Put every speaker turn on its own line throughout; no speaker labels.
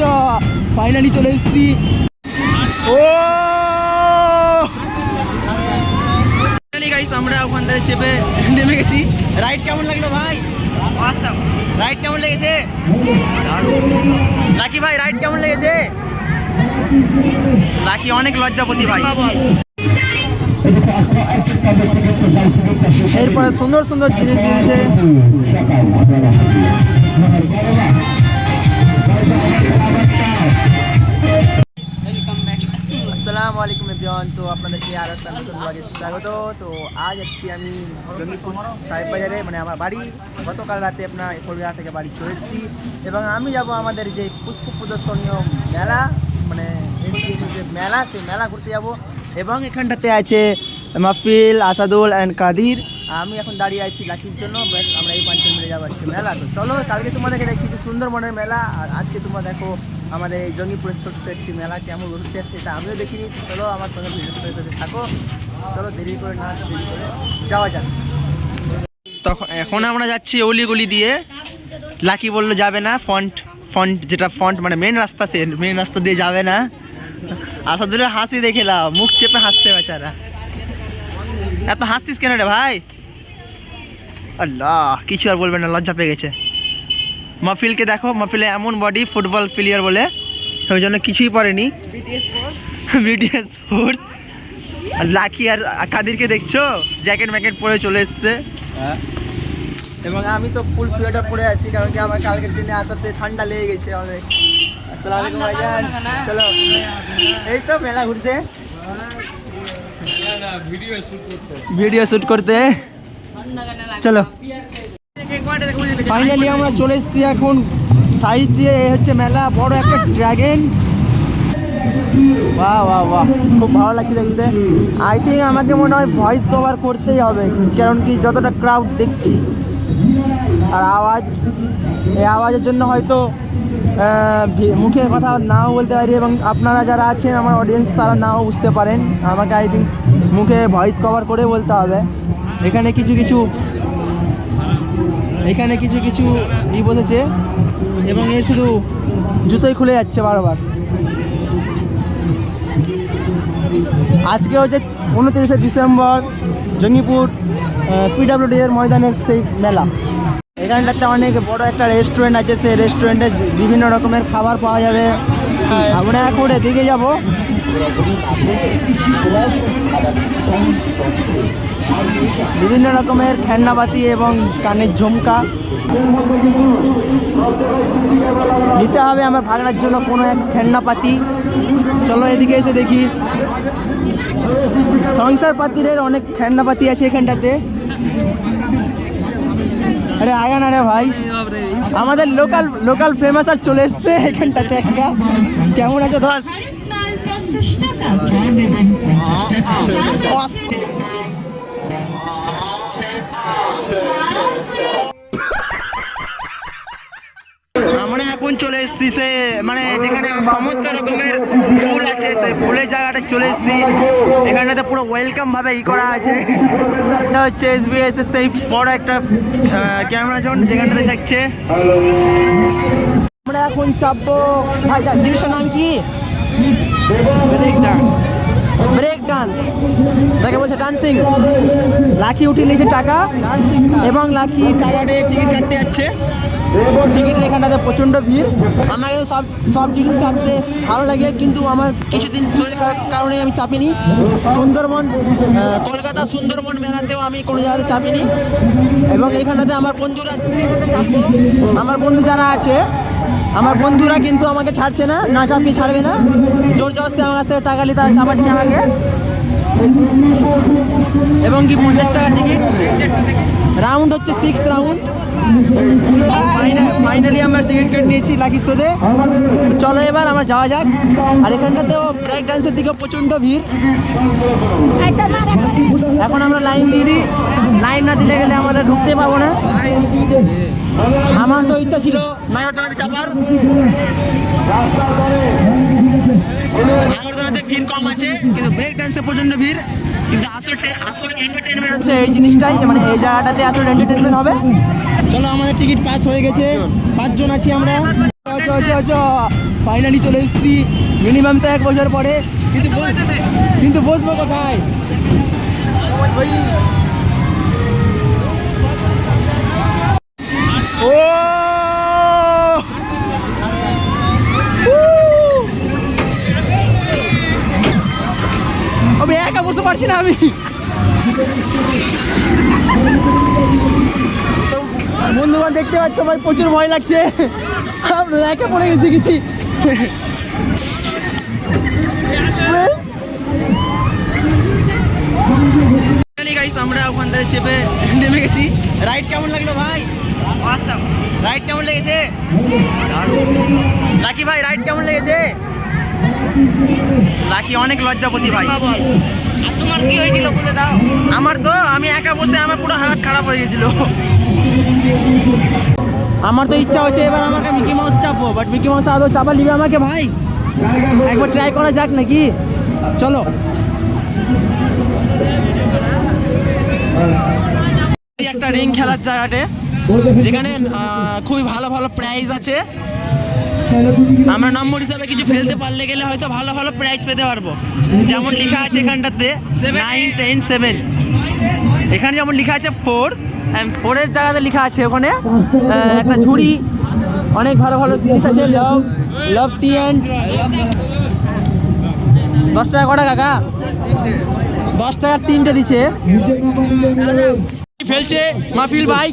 চ ফাইনালি চলে এসেছি। ও! ফাইনালি গাইস আমরা ওখান থেকে চেপে নেমে গেছি। রাইড কেমন লাগল ভাই? রাইড কেমন লেগেছে? লাকি ভাই রাইড কেমন লেগেছে? লাকি অনেক লজ্জাপতি ভাই। এরপরে সুন্দর সুন্দর জিনিস দিয়েছে। আলাইকুম এভরিওয়ান, তো আপনাদেরকে আর একটা নতুন ব্লগে স্বাগত। তো আজ আছি আমি জঙ্গিপুর সাহেব বাজারে মানে আমার বাড়ি। গতকাল রাতে আপনার কলকাতা থেকে বাড়ি চলে এসেছি। এবং আমি যাব আমাদের যে পুষ্প প্রদর্শনীয় মেলা মানে যে মেলা, সেই মেলা ঘুরতে যাব। এবং এখানটাতে আছে মাহফিল, আসাদুল অ্যান্ড কাদির। আমি এখন দাঁড়িয়ে আছি লাকির জন্য আমরা এই পাঁচজন মিলে যাব আজকে মেলা। তো চলো, কালকে তোমাদেরকে দেখি যে সুন্দরবনের মেলা, আর আজকে তোমরা দেখো আমাদের এই জঙ্গিপুরের ছোট্ট একটি মেলা কেমন বসে সেটা আমিও দেখিনি। চলো আমার সঙ্গে ভিডিও সাথে থাকো। চলো দেরি করে না, দেরি করে যাওয়া যাক। তখন এখন আমরা যাচ্ছি অলিগলি দিয়ে। লাকি বলল যাবে না ফন্ট ফন্ট যেটা ফন্ট মানে মেন রাস্তা সে মেন রাস্তা দিয়ে যাবে না। আসাদুলের হাসি দেখে লাও, মুখ চেপে হাসছে বেচারা। এত হাসছিস কেন রে ভাই? আল্লাহ, কিছু আর বলবে না, লজ্জা পেয়ে গেছে। মাহফিলকে দেখো মাহফিলে এমন বডি ফুটবল প্লেয়ার বলে। ওই জন্য কিছুই পড়েনি। বিটিএস ফোর্স আর লাকি আর কাদিরকে দেখছ? জ্যাকেট ম্যাকেট পরে চলে এসছে। এবং আমি তো ফুল সোয়েটার পরে আছি কারণ কি আমার কালকের ট্রেনে আসাতে ঠান্ডা লেগে গেছে অনেক। আসসালামু আলাইকুম ভাইজান। চলো। এই তো মেলা ঘুরতে। ভিডিও শুট করতে। চলো। ফাইনালি আমরা চলে এসেছি এখন সাইড দিয়ে এ হচ্ছে মেলা বড় একটা ড্রাগন বাহ বাহ বাহ। খুব ভালো লাগছে দেখতে। আই থিঙ্ক আমাকে মনে হয় ভয়েস কভার করতেই হবে কারণ কি যতটা ক্রাউড দেখছি আর আওয়াজ এই আওয়াজের জন্য হয়তো আহ, ভি- মুখে কথা নাও বলতে পারি এবং আপনারা যারা আছেন আমার অডিয়েন্স তারা নাও বুঝতে পারেন। আমাকে আই থিঙ্ক মুখে ভয়েস কভার করে বলতে হবে। এখানে কিছু কিছু এখানে কিছু কিছু ই বসেছে এবং এ শুধু জুতোই খুলে যাচ্ছে বারবার। আজকে হচ্ছে উনত্রিশে ডিসেম্বর, জঙ্গিপুর পিডাব্লিউডি এর ময়দানের সেই মেলা। এখানটাতে অনেক বড় একটা রেস্টুরেন্ট আছে, সেই রেস্টুরেন্টে বিভিন্ন রকমের খাবার পাওয়া যাবে। আমরা এখন এদিকে যাব। বিভিন্ন রকমের খেলনাবাতি এবং কানের ঝুমকা। নিতে হবে আমার ভাগনার জন্য কোনো এক খেলনাপাতি চলো এদিকে এসে দেখি। সংসার পাতিরের অনেক খেলনাপাতি আছে এখানটাতে। আরে আয়া না রে ভাই। আমাদের লোকাল লোকাল ফেমাস আর চলে এসছে এখানটাতে একটা। কেমন আছে ধস এখন চলে এসছি সে মানে যেখানে সমস্ত রকমের ফুল আছে সে ফুলের জায়গাটা চলে এসছি। এখানটাতে পুরো ওয়েলকাম ভাবে ই করা আছে। এটা হচ্ছে এসবিএস এর সেই বড় একটা ক্যামেরা জোন যেখানটাতে দেখছে। আমরা এখন চাপবো ভাই জিনিসের জিনিসটার নাম কি? ব্রেক ডান্স তাকে বলছে ডান্সিং লাখি উঠিয়ে নিয়েছে টাকা এবং লাকি টাকাতে টিকিট কাটতে যাচ্ছে। টিকিটের এখানটাতে প্রচণ্ড ভিড়। আমাকে সব সব জিনিস চাপতে ভালো লাগে, কিন্তু আমার কিছুদিন শরীর খারাপ কারণে আমি চাপিনি। সুন্দরবন কলকাতা সুন্দরবন মেলাতেও আমি কোনো জায়গাতে চাপিনি। এবং এখানটাতে আমার বন্ধুরা, আমার বন্ধু যারা আছে আমার বন্ধুরা কিন্তু আমাকে ছাড়ছে না না চাপিয়ে ছাড়বে না। জোর জবস্তি আমার কাছ থেকে টাকা নিয়ে তারা চাপাচ্ছে আমাকে। এবং কি পঞ্চাশ টাকা টিকিট রাউন্ড হচ্ছে সিক্স রাউন্ড ফাইনালি আমরা টিকিট কেটে নিয়েছি লাকি শোতে চলো এবার আমরা যাওয়া যাক। আর এখানটাতেও ব্রেক ডান্সের দিকেও প্রচণ্ড ভিড়। এখন আমরা লাইন দিয়ে দিই। লাইন না দিলে গেলে আমাদের ঢুকতে পাবো না। আমার তো ইচ্ছা ছিল নাগরদোলাতে চাপার নাগরদোলাতে ভিড় কম আছে, কিন্তু ব্রেক ডান্সে প্রচণ্ড ভিড়। কিন্তু আসল আসল এন্টারটেনমেন্ট হচ্ছে এই জিনিসটাই মানে এই জায়গাটাতে আসল এন্টারটেনমেন্ট হবে। চলো, আমাদের টিকিট পাস হয়ে গেছে। পাঁচজন আছি আমরা। আচ্ছা ফাইনালি চলে এসেছি। মিনিমাম তো এক বছর পরে। কিন্তু কিন্তু বসবো কোথায়? ও! আমি একা বুঝতে পারছি না আমি। বন্ধুগণ, দেখতে পাচ্ছ ভাই প্রচুর ভয় লাগছে। আমরা একা পড়ে গেছি গেছি গাইস আমরা ওখান থেকে চেপে নেমে গেছি। রাইড কেমন লাগল ভাই? রাইড কেমন লেগেছে? লাকি ভাই রাইড কেমন লেগেছে? লাকি অনেক লজ্জাপতি ভাই।
তোমার কি হয়েছিল বলে দাও।
আমার তো আমি একা বসে আমার পুরো হাত খারাপ হয়ে গেছিল। আমার তো ইচ্ছা হচ্ছে এবার আমাকে মিকি মাউস চাপবো বাট মিকি মাউস আদৌ চাপা নিবে আমাকে ভাই? একবার ট্রাই করা যাক নাকি? চলো। একটা রিং খেলার জায়গাতে যেখানে খুবই ভালো ভালো প্রাইজ আছে। আমরা নম্বর হিসাবে কিছু ফেলতে পারলে গেলে হয়তো ভালো ভালো প্রাইজ পেতে পারব। যেমন লেখা আছে এখানটাতে নাইন টেন সেভেন এখানে যেমন লেখা আছে ফোর ফোরের জায়গাতে লেখা আছে ওখানে একটা ঝুড়ি অনেক ভালো ভালো জিনিস আছে লাভ লাভ টি অ্যান্ড দশ টাকা কটা কাকা? দশ টাকার তিনটে দিছে ফেলছে? মাহফিল ভাই?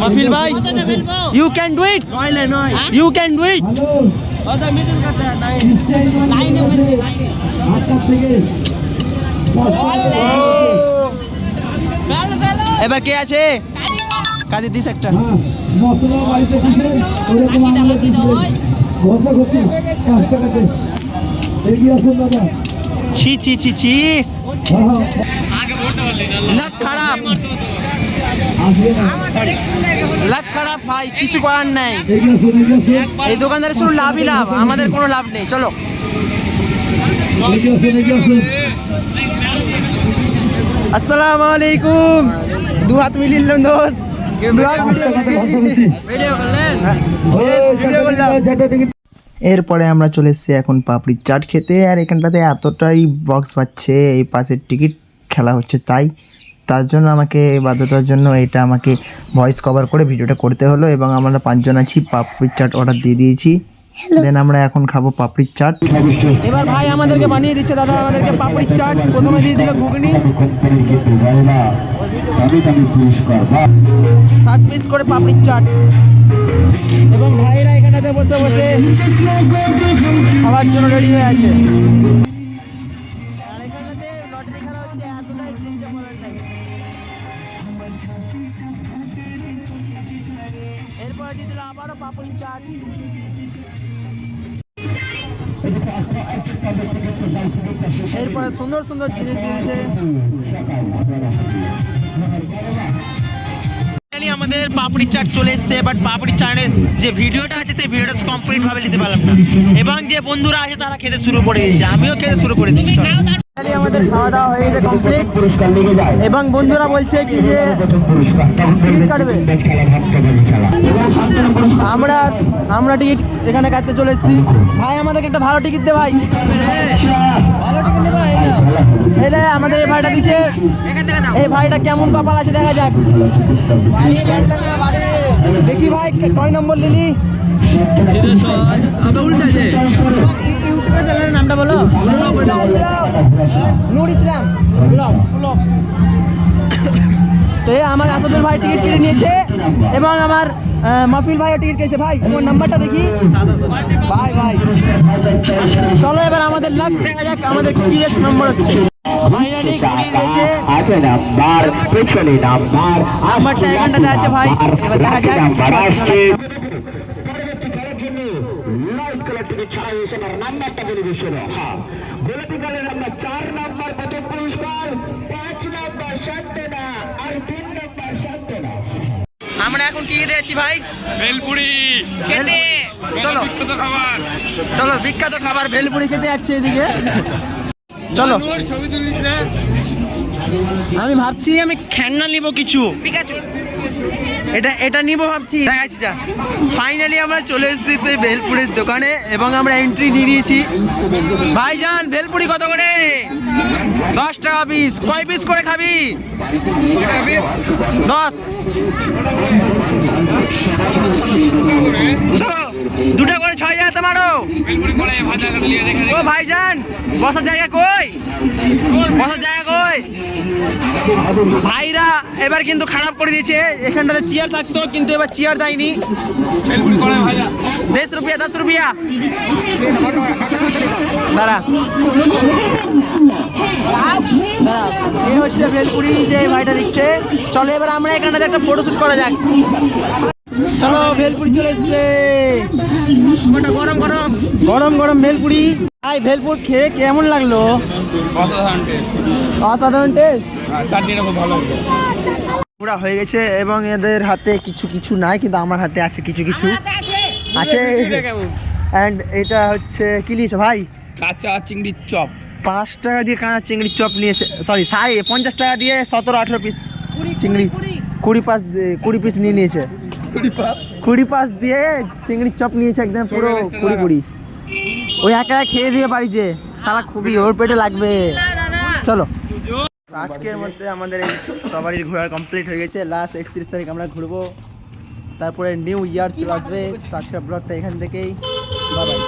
মাহফিল ভাই? You can do it you can do it এবার কে আছে? কাজে দিস একটা। ছি ছি ছি ছি। লাখ খারাপ। লাখ খারাপ ভাই কিছু করার নাই। এই দোকানদারের শুধু লাভই লাভ আমাদের কোনো লাভ নেই চলো। আসসালামু আলাইকুম। দু হাত মিলিল দোস্ত। ব্লগ ভিডিও করছি।
ভিডিও
করলাম। এরপরে আমরা চলে এসেছি এখন পাপড়ির চাট খেতে আর এখানটাতে এতটাই বক্স পাচ্ছে এই পাশের টিকিট খেলা হচ্ছে তাই। তার জন্য আমাকে বাধ্যতার জন্য এটা আমাকে ভয়েস কভার করে ভিডিওটা করতে হলো এবং আমরা পাঁচজন আছি পাপড়ির চাট অর্ডার দিয়ে দিয়েছি। দেন আমরা এখন খাব পাপড়ির চাট। এবার ভাই আমাদেরকে বানিয়ে দিচ্ছে দাদা আমাদেরকে পাপড়ির চাট। প্রথমে দিয়ে দিল ঘুগনি। সাত পিস করে পাপড়ির চাট। খাওয়ার জন্য রেডি হয়ে আছে। এরপর দিয়ে আবারও পাপড়ি চাট এরপরে সুন্দর সুন্দর জিনিস দিয়েছে। আমাদের পাপড়ি চাট চলে এসছে বাট পাপড়ি চাটের যে ভিডিওটা আছে সেই ভিডিওটা কমপ্লিট ভাবে নিতে পারলাম না। এবং যে বন্ধুরা আছে তারা খেতে শুরু করে দিয়েছে। আমিও খেতে শুরু করে দিচ্ছি আমাদের খাওয়া দাওয়া হয়ে গেছে কমপ্লিট এবং বন্ধুরা বলছে কি যে টিকিট কাটবে? আমরা আমরা টিকিট এখানে কাটতে চলে এসেছি। ভাই আমাদেরকে একটা ভালো টিকিট দে ভাই।
ভালো
এই আমাদের এই ভাইটা দিচ্ছে।
এখান থেকে নাও
এই ভাইটা কেমন কপাল আছে দেখা যাক। দেখি ভাই কয় নম্বর
যে
ইউটিউবে চ্যানেলের নামটা বলো? নূর ইসলাম ব্লগস তো এই আমার আসাদুল ভাই টিকিট কেটে নিয়েছে এবং আমার আহ, মাহফিল ভাইও টিকিট কেটেছে। ভাই তোমার নাম্বারটা দেখি। ভাই ভাই। চলো এবার আমাদের লাখ দেখা যাক আমাদের কি বেশ নম্বর হচ্ছে।
নাম্বার পেছনে নাম্বার
নাম্বারটা এখানটাতে আছে ভাই। এবার দেখা যাক।
নাম্বার আসছে পরবর্তী খেলার জন্য লাইট থেকে ছাড়া হয়েছে আমার নাম্বারটা বলে দিয়েছিল হ্যাঁ। গোলাপি কালের আমরা চার নাম্বার প্রথম পুরস্কার পাঁচ নাম্বার শান্তনা আর তিন নাম্বার শান্তনা
আমরা এখন কি খেতে যাচ্ছি ভাই?
ভেলপুরি।
খেতে। চলো।
বিখ্যাত খাবার।
চলো বিখ্যাত খাবার ভেলপুরি খেতে যাচ্ছে এদিকে। চলো।
ছবি তুলিস না?
আমি ভাবছি আমি খেলনা নিব কিছু।
পিকাচু।
এটা এটা নিব ভাবছি। দেখাচ্ছি যা। ফাইনালি আমরা চলে এসেছি সেই ভেলপুরির দোকানে এবং আমরা এন্ট্রি নিয়ে নিয়েছি। ভাইজান ভেলপুরি কত করে? দশ টাকা পিস কয় পিস করে খাবি? দশ। চলো। দুটো করে ছয় হাজার মারো ও ভাইজান, বসার জায়গা কই? বসার জায়গা কই? ভাইরা এবার কিন্তু খারাপ করে দিয়েছে। এখানটাতে চেয়ার থাকতো, কিন্তু এবার চেয়ার দেয়নি। দশ রুপিয়া দশ রুপিয়া। দাঁড়া। দাঁড়া এই হচ্ছে ভেলপুরি যে ভাইটা দিচ্ছে। চলো এবার আমরা এখানটাতে একটা ফটোশুট করা যাক। চলো ভেলপুরি চলে এসছে। গরম গরম। গরম গরম ভেলপুরি। আই ভেলপুর খেয়ে কেমন লাগল?
অসাধারণ টেস্ট
অসাধারণ টেস্ট
চাটনিটা খুব ভালো হয়েছে।
পুরা হয়ে গেছে এবং এদের হাতে কিছু কিছু নাই কিন্তু আমার হাতে আছে কিছু কিছু। আছে। অ্যান্ড এটা হচ্ছে কি নিয়েছে ভাই?
কাঁচা চিংড়ির চপ।
পাঁচ টাকা দিয়ে কাঁচা চিংড়ির চপ নিয়েছে। সরি সাই পঞ্চাশ টাকা দিয়ে সতেরো আঠেরো পিস চিংড়ি। কুড়ি। পাস দিয়ে- কুড়ি পিস নিয়ে নিয়েছে। কুড়ি পাস দিয়ে চিংড়ির চপ নিয়েছে একদম পুরো কুড়ি কুড়ি। ওই একা একা খেয়ে দিয়ে বাড়িছে সারা খুবই ওর পেটে লাগবে। চলো। আজকের মধ্যে আমাদের এই সবারই ঘোরা কমপ্লিট হয়ে গেছে। লাস্ট একত্রিশ তারিখ আমরা ঘুরবো। তারপরে নিউ ইয়ার চলে আসবে। আজকের ব্লগটা এখান থেকেই। বাবাই